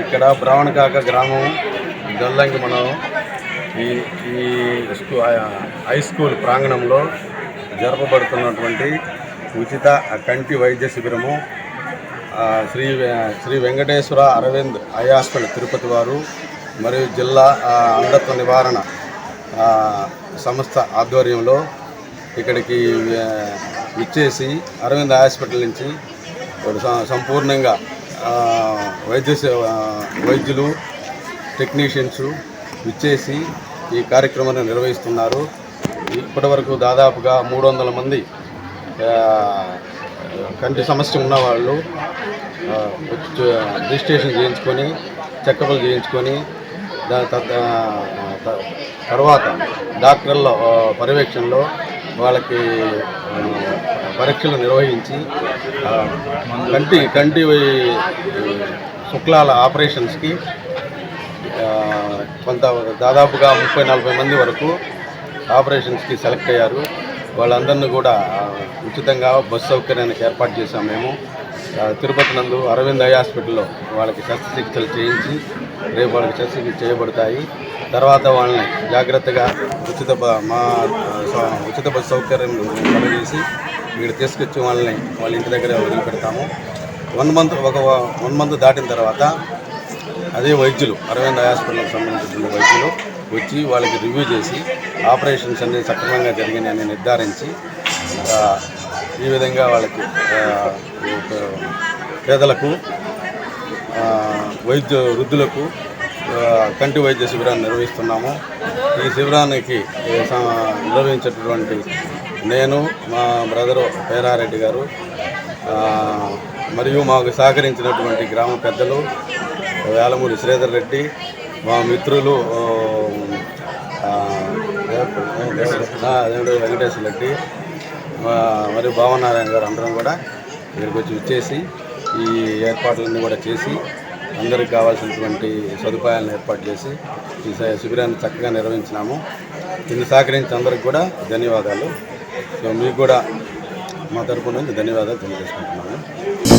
ఇక్కడ బ్రాహ్మణకాక గ్రామం గల్లంకి మనం ఈ ఈ హై స్కూల్ ప్రాంగణంలో జరపబడుతున్నటువంటి ఉచిత కంటి వైద్య శిబిరము శ్రీ శ్రీ వెంకటేశ్వర అరవింద్ ఐ హాస్పిటల్ తిరుపతి వారు మరియు జిల్లా అంధత్వ నివారణ సంస్థ ఆధ్వర్యంలో ఇక్కడికి ఇచ్చేసి అరవింద్ హాస్పిటల్ నుంచి సంపూర్ణంగా వైద్య సేవ వైద్యులు టెక్నీషియన్స్ ఇచ్చేసి ఈ కార్యక్రమాన్ని నిర్వహిస్తున్నారు. ఇప్పటివరకు దాదాపుగా మూడు వందల మంది కంటి సమస్య ఉన్నవాళ్ళు రిజిస్ట్రేషన్ చేయించుకొని చెకప్లు చేయించుకొని దాని త- తర్వాత డాక్టర్ల పర్యవేక్షణలో వాళ్ళకి పరీక్షలు నిర్వహించి కంటి కంటి శుక్లాల ఆపరేషన్స్కి కొంత దాదాపుగా ముప్పై నలభై మంది వరకు ఆపరేషన్స్కి సెలెక్ట్ అయ్యారు. వాళ్ళందరినీ కూడా ఉచితంగా బస్సు సౌకర్యానికి ఏర్పాటు చేశాం మేము. తిరుపతి నందు అరవింద్ ఐ హాస్పిటల్లో వాళ్ళకి శస్త్రచికిత్సలు చేయించి రేపు వాళ్ళకి శస్త్రచికిత్స చేయబడతాయి. తర్వాత వాళ్ళని జాగ్రత్తగా ఉచిత మా ఉచిత బస్సు సౌకర్యం కలగజేసి ఇక్కడ తీసుకొచ్చి వాళ్ళని వాళ్ళ ఇంటి దగ్గర వదిలిపెడతాము. వన్ మంత్ ఒక వన్ మంత్ దాటిన తర్వాత అదే వైద్యులు అరవింద్ హాస్పిటల్కి సంబంధించిన వైద్యులు వచ్చి వాళ్ళకి రివ్యూ చేసి ఆపరేషన్స్ అన్ని సక్రమంగా జరిగినాయని నిర్ధారించి ఈ విధంగా వాళ్ళకి పేదలకు వైద్య వృద్ధులకు కంటి వైద్య శిబిరాన్ని నిర్వహిస్తున్నాము ఈ శిబిరానికి స- నిర్వహించేటటువంటి నేను మా బ్రదరు పేరారెడ్డి గారు మరియు మాకు సహకరించినటువంటి గ్రామ పెద్దలు వేలమూరి శ్రీధర్ రెడ్డి మా మిత్రులు ఆ, వెంకటేశ్వర రెడ్డి మరియు భావనారాయణ గారు అందరం కూడా ఇక్కడికి వచ్చి వచ్చేసి ఈ ఏర్పాట్లన్నీ కూడా చేసి అందరికి కావాల్సినటువంటి సదుపాయాలను ఏర్పాటు చేసి ఈ శిబిరాన్ని చక్కగా నిర్వహించినాము. దీన్ని సహకరించి అందరికి కూడా ధన్యవాదాలు. సో మీకు కూడా మా తరపు నుంచి ధన్యవాదాలు తెలియజేసుకుంటున్నాను.